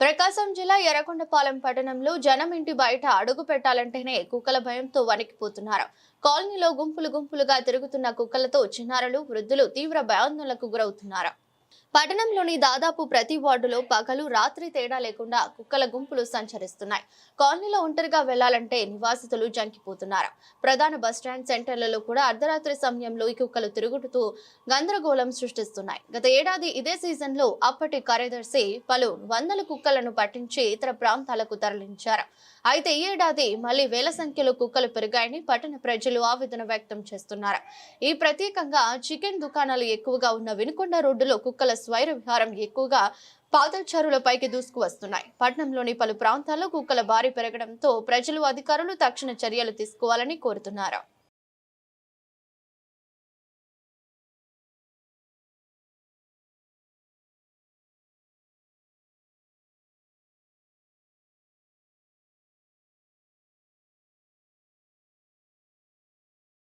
ప్రకాశం జిల్లా ఎర్రకొండపాలెం పట్టణంలో జనం ఇంటి బయట అడుగు పెట్టాలంటేనే కుక్కల భయంతో వణికిపోతున్నారు. కాలనీలో గుంపులు గుంపులుగా తిరుగుతున్న కుక్కలతో చిన్నారులు వృద్ధులు తీవ్ర భయాందోళనకు గురవుతున్నారు. పట్టణంలోని దాదాపు ప్రతి వార్డులో పగలు రాత్రి తేడా లేకుండా కుక్కల గుంపులు సంచరిస్తున్నాయి. కాలనీలో ఒంటరిగా వెళ్ళాలంటే నివాసితులు జంకిపోతున్నారు. ప్రధాన బస్టాండ్ సెంటర్లలో కూడా అర్ధరాత్రి సమయంలో ఈ కుక్కలు తిరుగుతూ గందరగోళం సృష్టిస్తున్నాయి. గత ఏడాది ఇదే సీజన్లో అప్పటి కార్యదర్శి పలు వందల కుక్కలను పట్టించి ఇతర ప్రాంతాలకు తరలించారు. అయితే ఈ ఏడాది మళ్ళీ వేల సంఖ్యలో కుక్కలు పెరిగాయని పట్టణ ప్రజలు ఆవేదన వ్యక్తం చేస్తున్నారు. ఈ ప్రత్యేకంగా చికెన్ దుకాణాలు ఎక్కువగా ఉన్న వినుకొండ రోడ్డులో కుక్కల స్వైర విహారం ఎక్కువగా పాదచారులపైకి దూసుకు వస్తున్నాయి పట్టణంలోని పలు ప్రాంతాల్లో కుక్కల బారి పెరగడంతో ప్రజలు అధికారులు తక్షణ చర్యలు తీసుకోవాలని కోరుతున్నారు.